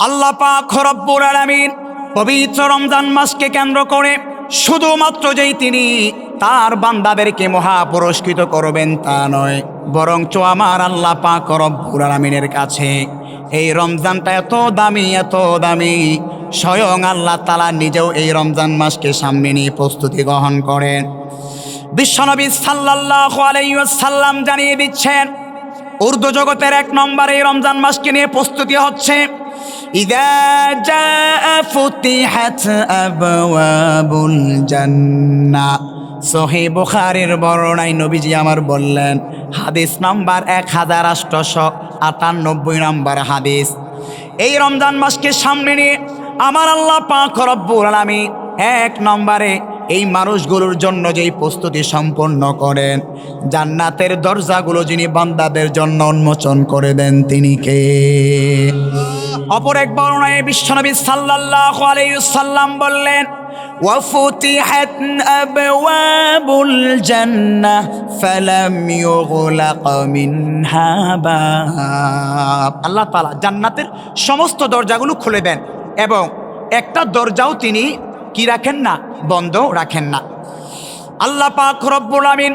আল্লাহ পাক রব্বুল আলামিন পবিত্র রমজান মাসকে কেন্দ্র করে শুধুমাত্র যেই তিনি তার বান্দাদেরকে মহা পুরস্কৃত করবেন তা নয়, বরঞ্চ আমার আল্লাহ পাক রব্বুল আলামিনের কাছে এই রমজানটা এত দামি এত দামি, স্বয়ং আল্লাহ তালা নিজেও এই রমজান মাসকে সামনে নিয়ে প্রস্তুতি গ্রহণ করেন। বিশ্বনবী সাল্লাল্লাহু আলাইহি ওয়াসাল্লাম জানিয়ে দিচ্ছেন, উর্দু জগতের এক নম্বরে এই রমজান মাসকে নিয়ে প্রস্তুতি হচ্ছে ইদা جاء فتحت أبواب الجنة. সহি বুখারের বর্ণায় নবীজি আমার বললেন, হাদিস নাম্বার এক হাজার আষ্টশো আটানব্বই নাম্বার হাদিস। এই রমজান মাসকে সামনে নিয়ে আমার আল্লাহ পাক রব্বুল আলামিন এক নম্বরে এই মানুষগুলোর জন্য যেই প্রস্তুতি সম্পন্ন করেন জান্নাতের দরজাগুলো যিনি বান্দাদের জন্য উন্মোচন করে দেন তিনি কে অপর এক বর্ণায় বিশ্বনবী সাল্লাল্লাহু আলাইহি সাল্লাম বললেন وفتحت أبواب الجنة فلم يغلق منها باب আল্লাহ তাআলা জান্নাতের সমস্ত দরজাগুলো খুলে দেন এবং একটা দরজাও তিনি কি রাখেন না? বন্ধ রাখেন না। আল্লাহ পাক রব্বুল আমিন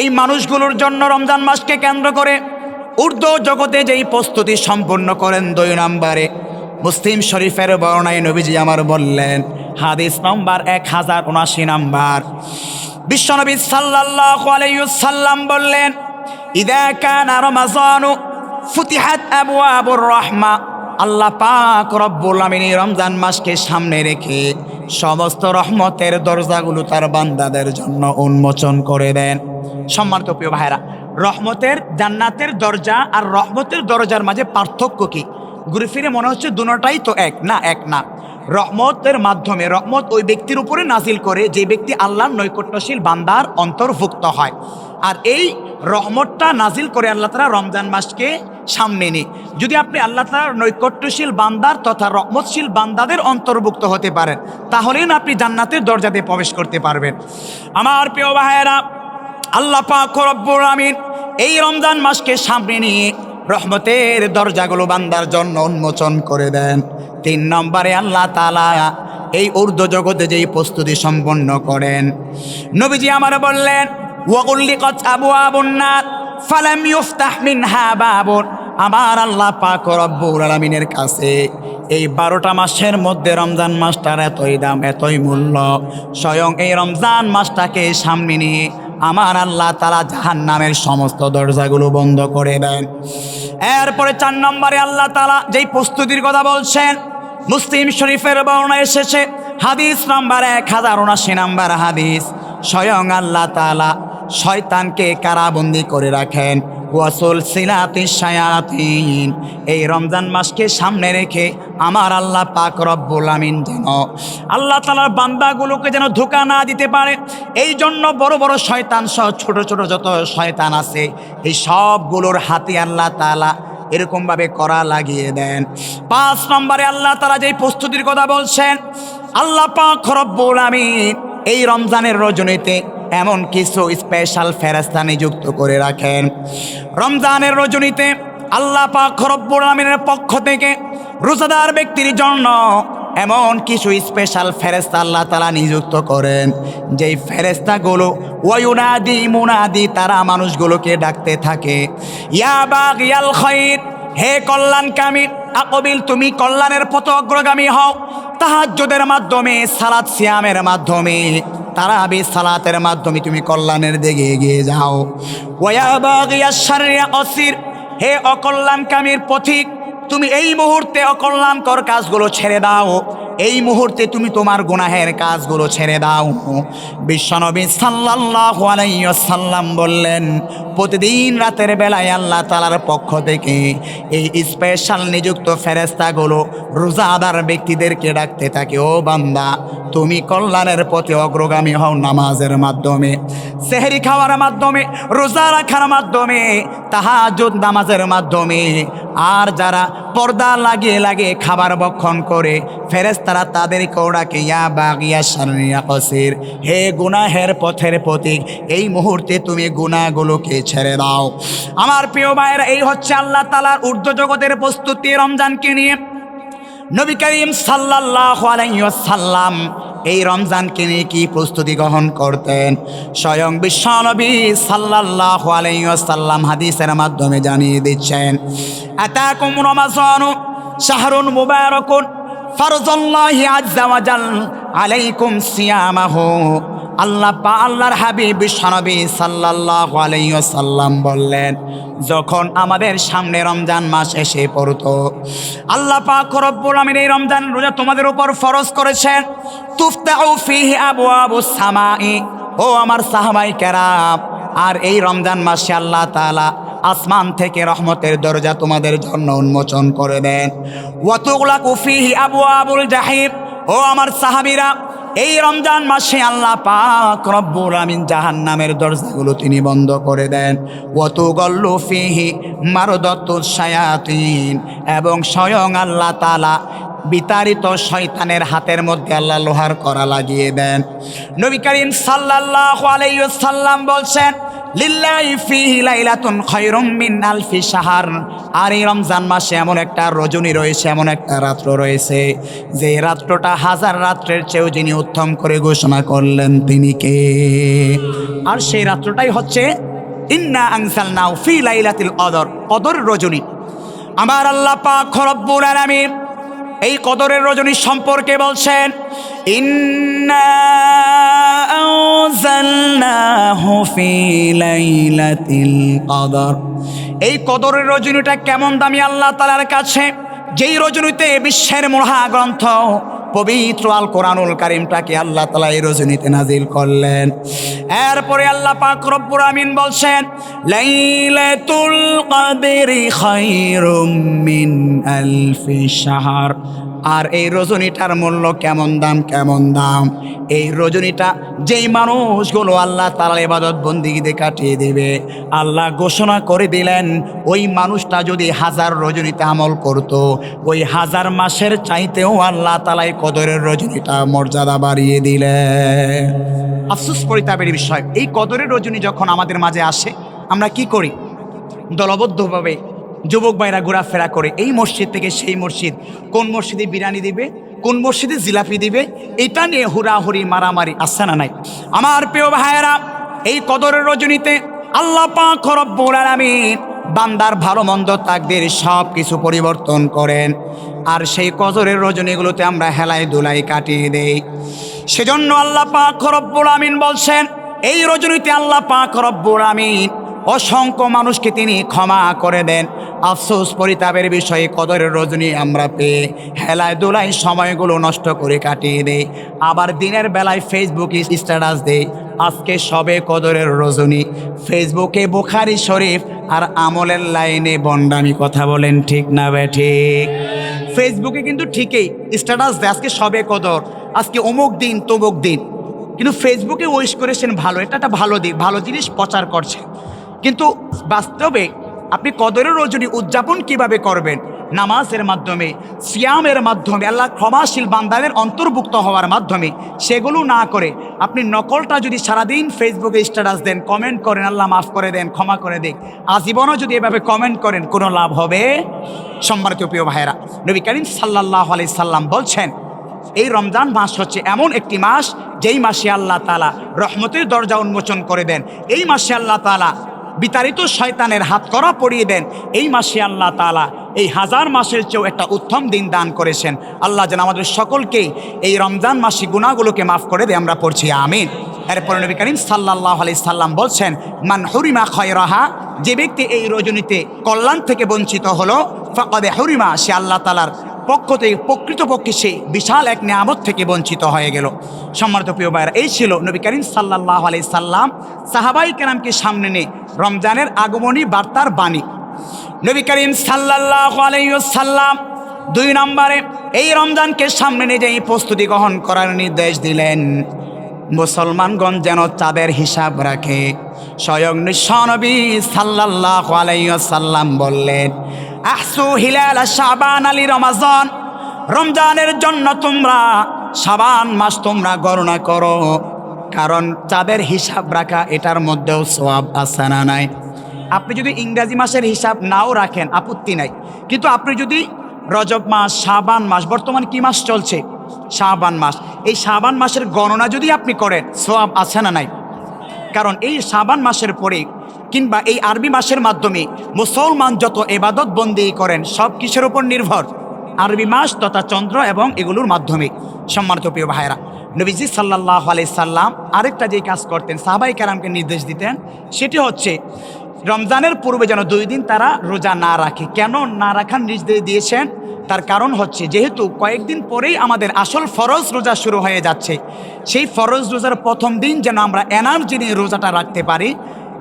এই মানুষগুলোর জন্য রমজান মাসকে কেন্দ্র করে উর্দু জগতে যেই প্রস্তুতি সম্পন্ন করেন দুই নম্বরে মুসলিম শরীফের বর্ণায় নবীজি আমার বললেন, হাদিস নম্বর এক হাজার উনাশি নম্বর। বিশ্বনবী সাল্লাল্লাহু আলাইহি সাল্লাম বললেন, ইদা কানা রমাজানু ফুতিহাত আবওয়াবুর রাহমা। আল্লাহ পাক রব্বুল আমিন রমজান মাসকে সামনে রেখে সমস্ত রহমতের দরজাগুলো তার বান্দাদের জন্য উন্মোচন করে দেন। সম্মানিত প্রিয় ভাইরা রহমতের, জান্নাতের দরজা আর রহমতের দরজার মাঝে পার্থক্য কি? ঘুরে ফিরে মনে হচ্ছে দুটাই তো এক। না এক না। রহমতের মাধ্যমে, রহমত ওই ব্যক্তির উপরে নাজিল করে যে ব্যক্তি আল্লাহর নৈকট্যশীল বান্দার অন্তর্ভুক্ত হয়। আর এই রহমতটা নাজিল করে আল্লাহ তালা রমজান মাসকে সামনে নিয়ে। যদি আপনি আল্লাহ তালার নৈকট্যশীল বান্দার তথা রহমতশীল বান্দাদের অন্তর্ভুক্ত হতে পারেন, তাহলেই না আপনি জান্নাতের দরজাতে প্রবেশ করতে পারবেন। আমার প্রিয় ভাইয়েরা, আল্লাহ পাক আমিন এই রমজান মাসকে সামনে নিয়ে রহমতের দরজাগুলো বান্দার জন্য উন্মোচন করে দেন। তিন নম্বরে আল্লাহ তালা এই ঊর্ধ্ব জগতে যেই প্রস্তুতি সম্পন্ন করেন। নবীজি আমার বললেন ওয়াগুল্লিকত আবু আবুন্নার ফালাম ইউফতাহ মিনহা বাবুন। আমার আল্লাহ পাক রব্বুল আলামিনের কাছে এই বারোটা মাসের মধ্যে রমজান মাসটার এতই দাম, এতই মূল্য। স্বয়ং এই রমজান মাসটাকে সামনে নিয়ে আমার আল্লাহ তালা জাহান নামের সমস্ত দরজাগুলো বন্ধ করে দেন। এরপরে চার নম্বরে আল্লাহ তালা যেই প্রস্তুতির কথা বলছেন, মুসলিম শরীফের বর্ণা এসেছে, হাদিস নাম্বার এক হাজার উনাশি নাম্বার হাদিস। স্বয়ং আল্লাহ তালা শয়তানকে কারাবন্দি করে রাখেন। ওয়াসুল সিলাতি সায়াতিন এই রমজান মাসকে সামনে রেখে আমার আল্লাহ পাক রব্বুল আমিন যেন আল্লাহ তালার বান্দাগুলোকে যেন ধোকা না দিতে পারে। এই জন্য বড় বড় শয়তান সহ ছোট ছোট যত শয়তান আছে, এই সবগুলোর হাতে আল্লাহ তালা এরকমভাবে করা লাগিয়ে দেন। পাঁচ নম্বরে আল্লাহ তালা যেই প্রস্তুতির কথা বলছেন, আল্লাহ পাক রব্বুল আমিন এই রমজানের রজনীতে এমন কিছু স্পেশাল ফেরাস্তা নিযুক্ত করে রাখেন। রমজানের রজনীতে আল্লাহ পাক রব্বুল আমিনের পক্ষ থেকে রোজাদার ব্যক্তির জন্য এমন কিছু স্পেশাল ফেরেস্তা আল্লাহ তালা নিযুক্ত করেন। যেই ফেরেস্তাগুলো ওয়ুনাদি মুনাদি, তারা মানুষগুলোকে ডাকতে থাকে। ইয়া বাগ ইয়াল খৈর, হে কল্যাণকামী আকবিল, তুমি কল্যাণের পথ অগ্রগামী হও। তাহাজ্যদের মাধ্যমে সালাদ সিয়ামের মাধ্যমে তারা তারাবি সালাতের মাধ্যমে তুমি কল্যাণের দিকে এগিয়ে যাও। অসির, হে অকল্যাণকামীর পথিক তুমি এই মুহূর্তে অকল্যাণকর কাজগুলো ছেড়ে দাও। এই মুহূর্তে তুমি তোমার গুনাহের কাজগুলো ছেড়ে দাও। বিশ্বনবী সাল্লাল্লাহু আলাইহি বললেন, প্রতিদিন রাতের বেলায় আল্লাহ তালার পক্ষ থেকে এই স্পেশাল নিযুক্ত ফেরেস্তাগুলো রোজাদার ব্যক্তিদেরকে ডাকতে থাকে, ও বান্দা, তুমি কল্যাণের পথে অগ্রগামী হও নামাজের মাধ্যমে, সেহরি খাওয়ার মাধ্যমে, রোজা রাখার মাধ্যমে তাহাজুদ নামাজের মাধ্যমে আর যারা পর্দা লাগিয়ে লাগিয়ে খাবার বক্ষণ করে ফেরেস তারা তাদের ডাকে ইয়া বাগিয়া সারিয়া কসির, হে গুনাহের পথের প্রতীক, এই মুহূর্তে তুমি গুনাহগুলোকে ছেড়ে দাও। আমার প্রিয় ভাইয়ের, এই হচ্ছে আল্লাহ তালার ঊর্ধ্ব জগতের প্রস্তুতি রমজানকে নিয়ে। নবী করিম ওয়াসাল্লাম এই রমজানকে নিয়ে কি প্রস্তুতি গ্রহণ করতেন? স্বয়ং বিশ্বনবী সাল্লাল্লাহু আলাইহি ওয়াসাল্লাম হাদিসের মাধ্যমে জানিয়ে দিচ্ছেন, আতাকুম রমাজন শাহরুন মুবারাকুন, ফরজুল্লাহি আজ্জা ওয়া জাল আলাইকুম সিয়ামাহু। আল্লাহ পা আল্লাহর হাবিব বিশ্বনবী সাল্লাল্লাহু আলাইহি ওয়াসাল্লাম বললেন, যখন আমাদের সামনে রমজান মাস এসে পড়তো, আল্লাহ পাক রব্বুল আমিন এই রমজান রোজা তোমাদের উপর ফরজ করেছেন। তুফতাউ ফিহি আবওয়াবুস সামাই। ও আমার সাহাবাই কেরাম, আর এই রমজান মাসে আল্লাহ তাআলা আসমান থেকে রহমতের দরজা তোমাদের জন্য উন্মোচন করে দেন। ওয়াতুগলাকু ফিহি আবওয়াবুল জাহিম। ও আমার সাহাবীরা এই রমজান মাসে আল্লাহ পাক রব্বুল আমিন জাহান্নামের দরজাগুলো তিনি বন্ধ করে দেন। অত গল্লু ফিহি মারদত্তুল শায়াতিন এবং স্বয়ং আল্লাহ তাআলা বিতাড়িত শয়তানের হাতের মধ্যে আল্লাহ লোহার করা লাগিয়ে দেন। নবী করিম সাল্লাল্লাহু আলাইহি ওয়াসাল্লাম বলছেন আর এই রমজান মাসে এমন একটা রজনী রয়েছে, এমন একটা রাত্র রয়েছে, যে রাত্রটা হাজার রাত্রের চেয়েও যিনি উত্তম করে ঘোষণা করলেন তিনি কে? আর সেই রাত্রটাই হচ্ছে, ইন্না আনসালনাউ ফি লাইলাতিল কদর। কদর রজনী। আমার আল্লাহ পাক রব্বুল আলামিন এই কদরের রজনী সম্পর্কে বলছেন এই কদরের রজনীটা কেমন দামি আল্লাহ তালার কাছে? যেই রজনীতে বিশ্বের মহাগ্রন্থ পবিত্র আল কোরআনুল কারিমটাকে আল্লাহ তালা এই রজনীতে নাজিল করলেন। এরপরে আল্লাহ পাক রব্বুর আমিন বলছেন, লাইলাতুল কদরি খায়রুম মিন আলফি শাহর। আর এই রজনীটার মূল্য কেমন দাম কেমন দাম? এই রজনীটা যেই মানুষগুলো আল্লাহ তালার ইবাদত বন্দিগিতে কাটিয়ে দেবে, আল্লাহ ঘোষণা করে দিলেন, ওই মানুষটা যদি হাজার রজনীতে আমল করত, ওই হাজার মাসের চাইতেও আল্লাহ তালাই কদরের রজনীটা মর্যাদা বাড়িয়ে দিলেন। আফসুস পরিতাপের বিষয়, এই কদরের রজনী যখন আমাদের মাঝে আসে, আমরা কি করি? দলবদ্ধভাবে যুবক ভাইরা ঘোরাফেরা করে এই মসজিদ থেকে সেই মসজিদ। কোন মসজিদে বিরিয়ানি দিবে, কোন মসজিদে জিলাপি দিবে, এটা নিয়ে হুড়াহুড়ি, মারামারি আসছে না নাই। আমার প্রিয় ভাইয়েরা, এই কদরের রজনীতে আল্লাহ পাক রব্বুল আলামিন বান্দার ভালো, মন্দ, তাকদের সব কিছু পরিবর্তন করেন। আর সেই কদরের রজনীগুলোতে আমরা হেলাই দুলাই কাটিয়ে দেই। সেজন্য আল্লাহ পাক রব্বুল আমিন বলছেন, এই রজনীতে আল্লাহ পাক রব্বুল আমিন অসংখ্য মানুষকে তিনি ক্ষমা করে দেন। আফসোস পরিতাপের বিষয়ে কদরের রজনী আমরা পেয়ে হেলায় দোলায় সময়গুলো নষ্ট করে কাটিয়ে দেই। আবার দিনের বেলায় ফেসবুকে স্ট্যাটাস দেই। আজকে সবে কদরের রজনী। ফেসবুকে বুখারি শরীফ আর আমলের লাইনে বন্ডামি কথা বলেন ঠিক না বে ঠিক? ফেসবুকে কিন্তু ঠিকই স্ট্যাটাস দেয়, আজকে সবে কদর। আজকে অমুক দিন, তমুক দিন। কিন্তু ফেসবুকে উইশ করেছেন ভালো, এটা একটা ভালো দিক, ভালো জিনিস প্রচার করছে। কিন্তু বাস্তবে আপনি কদরের রজনী উদযাপন কীভাবে করবেন? নামাজের মাধ্যমে, সিয়ামের মাধ্যমে, আল্লাহ ক্ষমাশীল বান্দাদের অন্তর্ভুক্ত হওয়ার মাধ্যমে সেগুলো না করে আপনি নকলটা যদি সারাদিন ফেসবুকে স্ট্যাটাস দেন কমেন্ট করেন, আল্লাহ মাফ করে দেন, ক্ষমা করে দেন আজীবনও যদি এভাবে কমেন্ট করেন, কোনো লাভ হবে? সম্মানিত প্রিয় ভাইয়েরা, নবী করিম সাল্লাহ আলি সাল্লাম বলছেন, এই রমজান মাস হচ্ছে এমন একটি মাস যেই মাসে আল্লাহ তালা রহমতের দরজা উন্মোচন করে দেন। এই মাসে আল্লাহ তালা বিতাড়িত শয়তানের হাত করা পরিয়ে দেন। এই মাসে আল্লাহ তালা এই হাজার মাসের চেয়েও একটা উত্তম দিন দান করেছেন। আল্লাহ যেন আমাদের সকলকেই এই রমজান মাসি গুণাগুলোকে মাফ করে দেয়, আমরা পড়ছি, আমিন। এরপর নবী করিম সাল্লাহ আলি সাল্লাম বলছেন, মান হরিমা খয়রাহা যে ব্যক্তি এই রজনীতে কল্যাণ থেকে বঞ্চিত হলো, ফকদে হরিমা, সে আল্লাহ তালার পক্ষ থেকে, প্রকৃতপক্ষে সে বিশাল এক নিয়ামত থেকে বঞ্চিত হয়ে গেল। সম্মানিত প্রিয় ভাইরা এই ছিল নবী করিম সাল্লাহ আলি সাল্লাম সাহাবাই কেরামকে সামনে নিয়ে রমজানের আগমনী বার্তার বাণী। নবী করিম সাল্লাহ আলাইসাল্লাম দুই নম্বরে এই রমজানকে সামনে নিয়ে যেই প্রস্তুতি গ্রহণ করার নির্দেশ দিলেন, মুসলমানগণ যেন চাঁদের হিসাব রাখে। স্বয়ং নিঃসনবী সাল্লাহ আলাইসাল্লাম বললেন আহসু হিলাল শাবান আলী রমাজন। রমজানের জন্য তোমরা সাবান মাস তোমরা গণনা করো। কারণ চাঁদের হিসাব রাখা, এটার মধ্যেও আছে না নাই। আপনি যদি ইংরাজি মাসের হিসাব নাও রাখেন, আপত্তি নাই। কিন্তু আপনি যদি রজব মাস, শাবান মাস, বর্তমান কি মাস চলছে? শাবান মাস। এই শাবান মাসের গণনা যদি আপনি করেন সোয়াব আছে না নাই? কারণ এই শাবান মাসের পরে কিংবা এই আরবি মাসের মাধ্যমে মুসলমান যত এবাদত বন্দি করেন, সব কিসের উপর নির্ভর? আরবি মাস তথা চন্দ্র এবং এগুলোর মাধ্যমে। সম্মানিত প্রিয় ভাইরা নবীজি সাল্লাহ সাল্লাম আরেকটা যে কাজ করতেন, সাহাবাই কারামকে নির্দেশ দিতেন, সেটি হচ্ছে রমজানের পূর্বে যেন দুই দিন তারা রোজা না রাখে। কেন না রাখার নির্দেশ দিয়েছেন? তার কারণ হচ্ছে, যেহেতু কয়েকদিন পরেই আমাদের আসল ফরজ রোজা শুরু হয়ে যাচ্ছে, সেই ফরজ রোজার প্রথম দিন যেন আমরা এনার্জি নিয়ে রোজাটা রাখতে পারি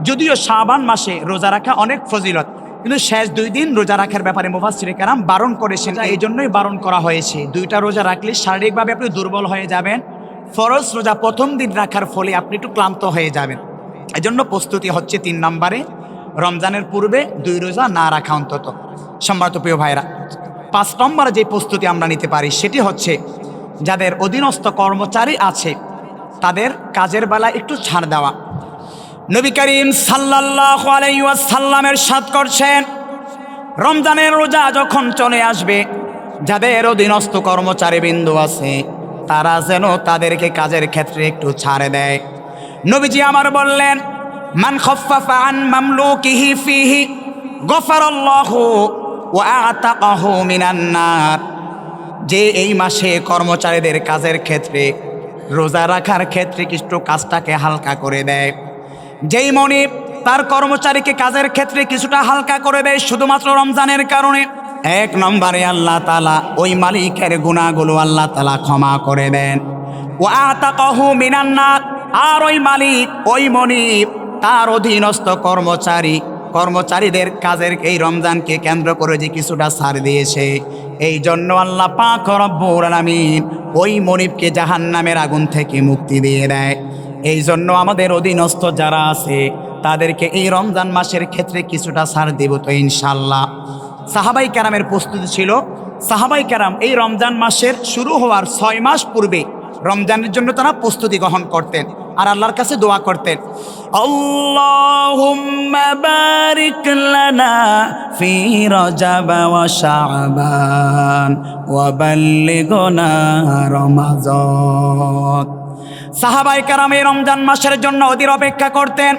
যদিও শাবান মাসে রোজা রাখা অনেক ফজিলত কিন্তু শেষ দুই দিন রোজা রাখার ব্যাপারে মুফাসির কারাম বারণ করেছেন এই জন্যই বারণ করা হয়েছে। দুইটা রোজা রাখলে শারীরিকভাবে আপনি দুর্বল হয়ে যাবেন ফরজ রোজা প্রথম দিন রাখার ফলে আপনি একটু ক্লান্ত হয়ে যাবেন। এজন্য প্রস্তুতি হচ্ছে তিন নম্বরে রমজানের পূর্বে দুই রোজা না রাখা অন্তত। সম্মানিত প্রিয় ভাইরা পাঁচ নম্বরে যে প্রস্তুতি আমরা নিতে পারি সেটি হচ্ছে যাদের অধীনস্থ কর্মচারী আছে তাদের কাজের বেলা একটু ছাড় দেওয়া। নবী করিম সাল্লাহ আলাইসাল্লামের সাত করছেন, রমজানের রোজা যখন চলে আসবে, যাদের অধীনস্থ কর্মচারী বিন্দু আছে, তারা যেন তাদেরকে কাজের ক্ষেত্রে একটু ছাড়ে দেয়। নবীজি আমার বললেন, মান খফাফা আন মামলুকিহি ফিহি, গফারাল্লাহু ওয়া আতাকাহু মিনান নার। যে এই মাসে কর্মচারীদের কাজের ক্ষেত্রে, রোজা রাখার ক্ষেত্রে কিছু কাজটাকে হালকা করে দেয়। যেই মনে তার কর্মচারীকে কাজের ক্ষেত্রে কিছুটা হালকা করে দেয় শুধুমাত্র রমজানের কারণে, এক নম্বরে আল্লাহ তালা ওই মালিকের গুণাগুলো আল্লাহ তালা ক্ষমা করে দেন। ও আতাকহু মিনান্নাত আর ওই মালিক, ওই মনিব তার অধীনস্থ কর্মচারী, কর্মচারীদের কাজের এই রমজানকে কেন্দ্র করে যে কিছুটা ছাড় দিয়েছে। এই জন্য আল্লাহ পাক রব্বুল আলামিন ওই মনিবকে জাহান্নামের আগুন থেকে মুক্তি দিয়ে দেয়। এই জন্য আমাদের অধীনস্থ যারা আছে, তাদেরকে এই রমজান মাসের ক্ষেত্রে কিছুটা ছাড় দেব তো ইনশাল্লাহ সাহাবাই ক্যারামের প্রস্তুতি ছিল, সাহাবাই ক্যারাম এই রমজান মাসের শুরু হওয়ার ছয় মাস পূর্বে রমজানের জন্য তারা প্রস্তুতি গ্রহণ করতেন আর আল্লাহর কাছে দোয়া করতেন। আল্লাহুম্মা সাহাবাই কারাম এই রমজান মাসের জন্য অধীর অপেক্ষা করতেন।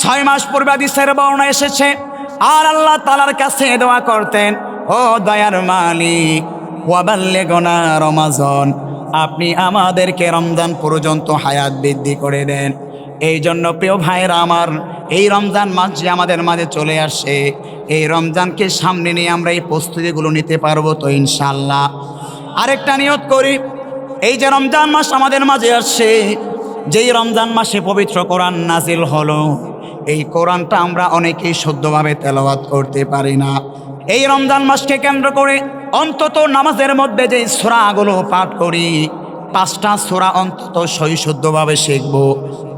ছয় মাস পূর্বে আদিসের বর্ণা এসেছে, আর আল্লাহ তালার কাছে দোয়া করতেন, ও দয়ার মালিক ওয়াবাল্লে গোনা রমাজন, আপনি আমাদেরকে রমজান পর্যন্ত হায়াত বৃদ্ধি করে দেন। এই জন্য প্রিয় ভাইরা আমার, এই রমজান মাস যে আমাদের মাঝে চলে আসে, এই রমজানকে সামনে নিয়ে আমরা এই প্রস্তুতিগুলো নিতে পারব তো ইনশাল্লাহ আরেকটা নিয়ত করি এই যে রমজান মাস আমাদের মাঝে আসছে, যেই রমজান মাসে পবিত্র কোরআন নাজিল হলো, এই কোরআনটা আমরা অনেকেই শুদ্ধভাবে তেলাওয়াত করতে পারি না। এই রমজান মাসকে কেন্দ্র করে অন্তত নামাজের মধ্যে যে সোরাগুলো পাঠ করি, পাঁচটা সোরা অন্তত সই শুদ্ধভাবে শিখব।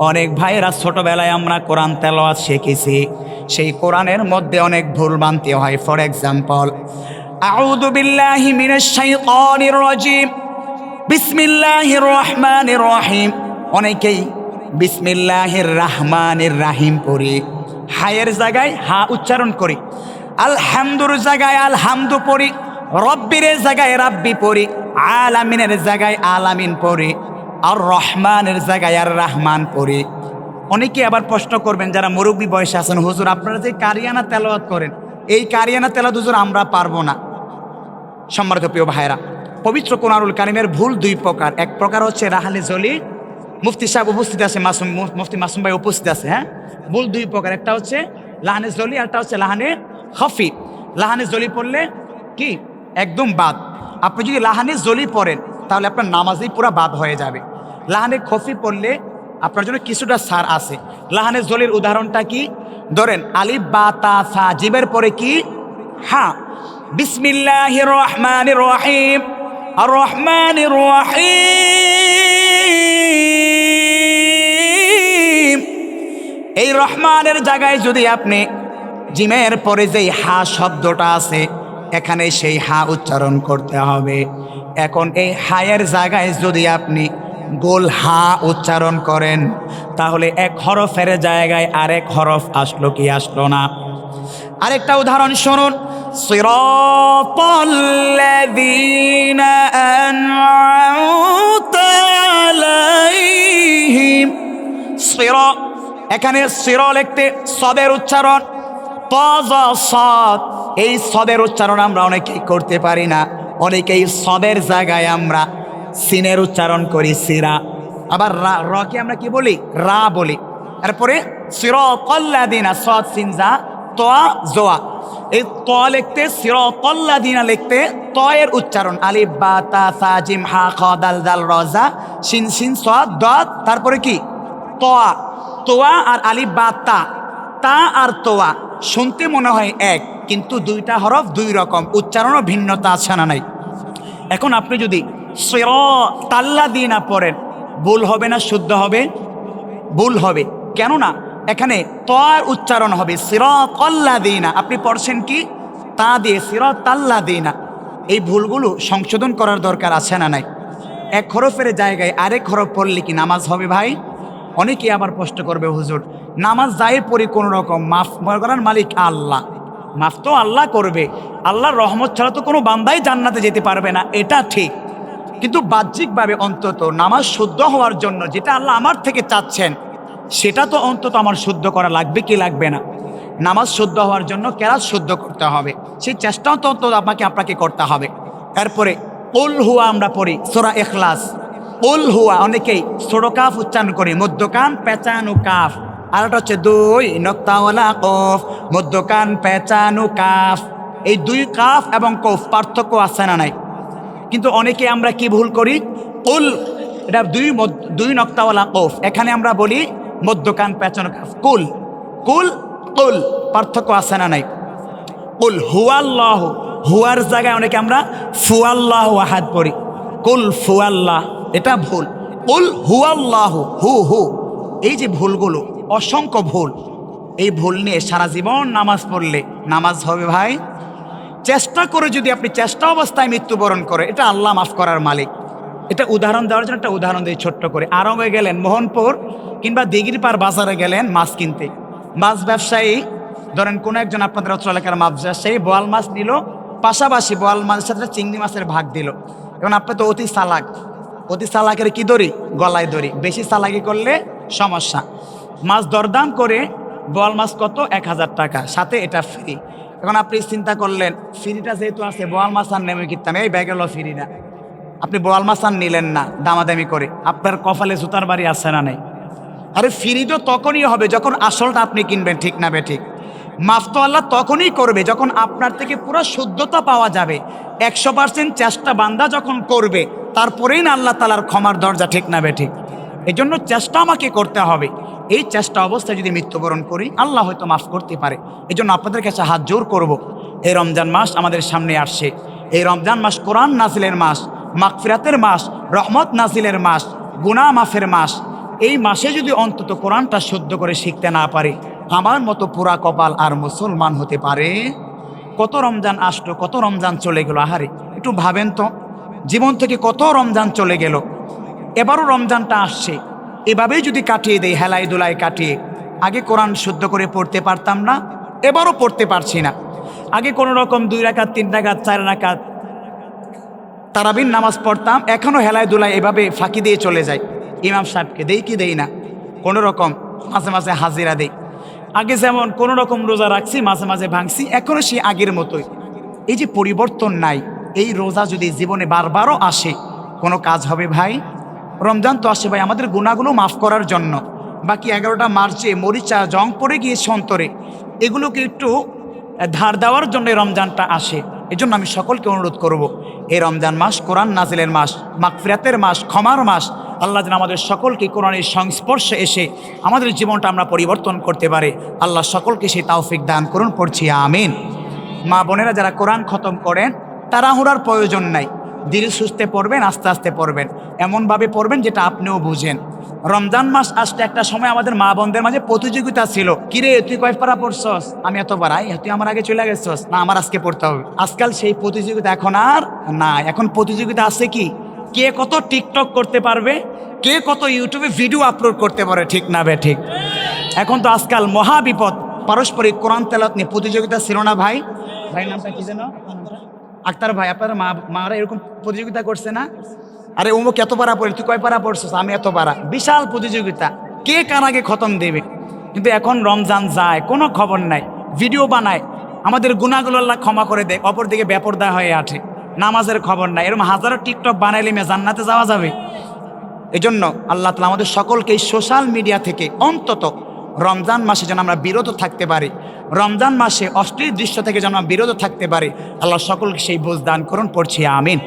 অনেক ভাইয়েরা ছোটবেলায় আমরা কোরআন তেলাওয়াত শিখেছি, সেই কোরআনের মধ্যে অনেক ভুল বানতে হয়। ফর এক্সাম্পল আউযু বিল্লাহি মিনাশ বিসমিল্লাহির রহমানির রহিম। অনেকেই বিসমিল্লাহির রহমানির রাহিম পড়ি। হায়ের জায়গায় হা উচ্চারণ করি। আলহামদুর জায়গায় আলহামদু পড়ি। রব্বিরের জায়গায় রাব্বি পড়ি। আলামিনের জায়গায় আলামিন পড়ি। আর রহমানের জায়গায় আর রহমান পড়ি। অনেকে আবার প্রশ্ন করবেন, যারা মুরব্বী বয়সে আছেন, হুজুর, আপনারা যে কারিয়ানা তেলাওয়াত করেন, এই কারিয়ানা তেলাওয়াত হুজুর, আমরা পারব না। সম্মানিত প্রিয় ভাইরা পবিত্র কোরআনুল কারিমের ভুল দুই প্রকার। এক প্রকার হচ্ছে রাহালে জলি মুফতি সাহেব উপস্থিত আছে, মাসুম মুফতি মাসুম ভাই উপস্থিত আছে হ্যাঁ? ভুল দুই প্রকার। একটা হচ্ছে লাহানে জলি একটা হচ্ছে লাহানে হফি লাহানে জলি পড়লে কি? একদম বাদ। আপনি যদি লাহানে জলি পড়েন, তাহলে আপনার নামাজেই পুরো বাদ হয়ে যাবে। লাহানে খফি পড়লে আপনার জন্য কিছুটা সার আছে। লাহানে জলির উদাহরণটা কি? ধরেন, আলিফ, বা, তা, সা পরে কি? হ্যাঁ বিসমিল্লাহির রহমানির রহিম। আর রহমানির রহিম। এই রহমানের জায়গায় যদি আপনি জিমের পরে যেই হা শব্দটা আছে, এখানে সেই হা উচ্চারণ করতে হবে। এখন এই হায়ের জায়গায় যদি আপনি গোল হা উচ্চারণ করেন, তাহলে এক হরফের জায়গায় আরেক হরফ আসলো কি আসলো না? আরেকটা উদাহরণ শুনুন। صراط الذين أنعمت عليهم صراط এখানে সির লিখতে সদের উচ্চারণ পজ সদ এই সদের উচ্চারণ আমরা অনেকেই করতে পারি না অনেকেই সদের জায়গায় আমরা সিনের উচ্চারণ করি সিরা আবার রা রকে আমরা কি বলি রা বলি তারপরে সির কল্লাদিনা সদ সিনজা তোয়া জোয়া এই ত লিখতে সির কল্লাদিনা লিখতে ত এর উচ্চারণ, আলিফ, বা, তা, সা, জিম, হা, খ, দাল দাল রজা সিন সিন স, দ, তারপরে কি? তোয়া তোয়া আর আলিফ, বা, তা। তা আর তোয়া শুনতে মনে হয় এক, কিন্তু দুইটা হরফ দুই রকম। উচ্চারণও ভিন্নতা আছে না নাই। এখন আপনি যদি সির তাল্লা দিয়ে না পড়েন, ভুল হবে না, শুদ্ধ হবে? ভুল হবে। কেননা এখানে তর উচ্চারণ হবে সিরত অল্লা দিনা আপনি পড়ছেন কি? তা দিয়ে সিরত তাল্লা দিনা এই ভুলগুলো সংশোধন করার দরকার আছে না নাই? এক হরফের জায়গায় আরেক হরফ পড়লে কি নামাজ হবে ভাই? অনেকে আবার প্রশ্ন করবে, হুজুর, নামাজ যায় পড়ি কোনো রকম, মাফ করার মালিক আল্লাহ। মাফ তো আল্লাহ করবে। আল্লাহর রহমত ছাড়া তো কোনো বান্দাই জান্নাতে যেতে পারবে না। এটা ঠিক। কিন্তু বাহ্যিকভাবে অন্তত নামাজ শুদ্ধ হওয়ার জন্য যেটা আল্লাহ আমার থেকে চাচ্ছেন সেটা তো অন্তত আমার শুদ্ধ করা লাগবে কি লাগবে না। নামাজ শুদ্ধ হওয়ার জন্য কেরাত শুদ্ধ করতে হবে। সেই চেষ্টাও তো অন্তত আপনাকে আপনাকে করতে হবে। এরপরে, উল হুয়া আমরা পড়ি, সোরা এখলাস উল হুয়া অনেকেই ছোটো কাফ উচ্চারণ করি, মধ্যকান পেঁচানো কাফ। আর একটা হচ্ছে দুই নক্তাওয়ালা কফ, মধ্যকান পেঁচানো কাফ। এই দুই কাফ এবং কফ পার্থক্য আছে না নাই? কিন্তু অনেকে আমরা কি ভুল করি? কুল এটা দুই দুই নক্তাওয়ালা কফ। এখানে আমরা বলি মধ্যকান পেঁচানো কুল। কুল কুল। পার্থক্য আছে না নাই? কুল হুয়াল্লাহ। হুয়ার জায়গায় অনেকে আমরা ফুয়াল্লাহ আহাদ পড়ি। কুল ফুয়াল্লাহ, এটা ভুল। কুল হুয়াল্লাহ, হু হু। এই যে ভুলগুলো, অসংখ্য ভুল। এই ভুল নিয়ে সারা জীবন নামাজ পড়লে নামাজ হবে ভাই। চেষ্টা করে যদি আপনি চেষ্টা অবস্থায় মৃত্যুবরণ করে, এটা আল্লাহ মাফ করার মালিক। এটা উদাহরণ দেওয়ার জন্য একটা উদাহরণ দিই ছোট্ট করে। আরঙ্গে গেলেন মোহনপুর কিংবা দিঘির পার বাজারে গেলেন মাছ কিনতে। মাছ ব্যবসায়ী, ধরেন কোনো একজন আপনাদের অত্র এলাকার মাছ ব্যবসায়ী বোয়াল মাছ নিল, পাশাপাশি বোয়াল মাছের সাথে চিংড়ি মাছের ভাগ দিল। এখন আপনি তো অতি চালাক। অতি চালাকের কি দড়ি? গলায় দড়ি। বেশি চালাকি করলে সমস্যা। মাছ দরদাম করে বোয়াল মাছ কত? এক হাজার টাকা। সাথে এটা ফ্রি এখন আপনি চিন্তা করলেন ফ্রিটা যেহেতু আছে, বোয়াল মাছ আর নেমে কিনতাম এই ব্যাগ হলো ফ্রিটা আপনি বোয়াল মাছ আর নিলেন না, দামাদামি করে। আপনার কপালে জুতার বাড়ি আছে না নেই? আরে ফ্রি তো তখনই হবে যখন আসলটা আপনি কিনবেন, ঠিক না বে ঠিক মাফ তো আল্লাহ তখনই করবে যখন আপনার থেকে পুরো শুদ্ধতা পাওয়া যাবে। একশো পার্সেন্ট চেষ্টা বান্দা যখন করবে, তারপরেই না আল্লাহ তালার ক্ষমার দরজা, ঠিক না বে ঠিক এই জন্য চেষ্টা আমাকে করতে হবে। এই চেষ্টা অবস্থায় যদি মৃত্যুবরণ করি, আল্লাহ হয়তো মাফ করতে পারে। এই জন্য আপনাদের কাছে হাত জোর করব। এই রমজান মাস আমাদের সামনে আসছে। এই রমজান মাস কোরআন নাসিলের মাস। মাগফিরাতের মাস, রহমত নাজিলের মাস গুনা মাফের মাস, এই মাসে যদি অন্তত কোরআনটা শুদ্ধ করে শিখতে না পারে, আমার মতো পুরা কপাল আর মুসলমান হতে পারে? কত রমজান আসলো, কত রমজান চলে গেল, আহারে, একটু ভাবেন তো। জীবন থেকে কত রমজান চলে গেল। এবারও রমজানটা আসছে। এভাবেই যদি কাটিয়ে দেয় হেলাই দুলাই কাটিয়ে, আগে কোরআন শুদ্ধ করে পড়তে পারতাম না, এবারও পড়তে পারছি না। আগে কোনো রকম দুই রাকাত, তিন রাকাত, চার রাকাত তারাবিন নামাজ পড়তাম এখনও হেলায় দুলায় এভাবে ফাঁকি দিয়ে চলে যায় ইমাম সাহেবকে দেই কি দেই না? কোনো রকম মাঝে মাঝে হাজিরা দেই। আগে যেমন কোনো রকম রোজা রাখছি, মাঝে মাঝে ভাঙছি এখনও সে আগের মতোই। এই যে পরিবর্তন নাই, এই রোজা যদি জীবনে বারবারও আসে, কোনো কাজ হবে ভাই? রমজান তো আসে ভাই, আমাদের গুণাগুলো মাফ করার জন্য। বাকি এগারোটা মার্চে মরিচা জং পড়ে গিয়ে সন্তরে। এগুলোকে একটু ধার দেওয়ার জন্য রমজানটা আসে। এই জন্য আমি সকলকে অনুরোধ করব এই রমজান মাস কোরআন নাজিলের মাস মাকফিরাতের মাস, ক্ষমার মাস। আল্লাহ যেন আমাদের সকলকে কোরআনের সংস্পর্শে এসে আমাদের জীবনটা আমরা পরিবর্তন করতে পারে। আল্লাহ সকলকে সেই তাওফিক দান করুন, পড়ছি, আমিন। মা বোনেরা যারা কোরআন খতম করেন তারা তাড়াহুড়ার প্রয়োজন নাই। ধীরে সুস্থে পড়বেন, আস্তে আস্তে পড়বেন। এমনভাবে পড়বেন যেটা আপনিও বুঝেন। রমজান মাস আসতে একটা সময় আমাদের মা বোনদের মাঝে প্রতিযোগিতা ছিল। কিরে তুই কয় পারা পড়ছস? আমি এত পারাই তুই আমার আগে চলে গেছস। না, আমার আজকে পড়তে হবে। আজকাল সেই প্রতিযোগিতা এখন আর না এখন প্রতিযোগিতা আছে কি? কে কত টিকটক করতে পারবে? কে কত ইউটিউবে ভিডিও আপলোড করতে পারে? ঠিক না বে, ঠিক। এখন তো আজকাল মহা বিপদ। পারস্পরিক কোরআন তেলত নিয়ে প্রতিযোগিতা ছিল না ভাই? ভাইয়ের নামটা কি যেন? আক্তার ভাই, আপনার মা, মারা এরকম প্রতিযোগিতা করছে না? আরে অমুক এত পারা পড়ে, তুই কয় পারা পড়ছিস? আমি এত পারা। বিশাল প্রতিযোগিতা। কে কার আগে খতম দেবে? কিন্তু এখন রমজান যায়, কোনো খবর নাই ভিডিও বানায়। আমাদের গুণাগুলো আল্লাহ ক্ষমা করে দেয়, অপরদিকে ব্যাপরদা হয়ে আছে নামাজের খবর নাই, এরকম হাজারো টিকটক বানাইলে মে জান্নাতে যাওয়া যাবে। এই জন্য আল্লাহ তালা আমাদের সকলকে এই সোশ্যাল মিডিয়া থেকে অন্তত রমজান মাসে যেন আমরা বিরত থাকতে পারি। রমজান মাসে অশ্লীল দৃশ্য থেকে যেন আমরা বিরত থাকতে পারি। আল্লাহ সকলকে সেই বোঝ দান করুন, পড়ছি, আমিন।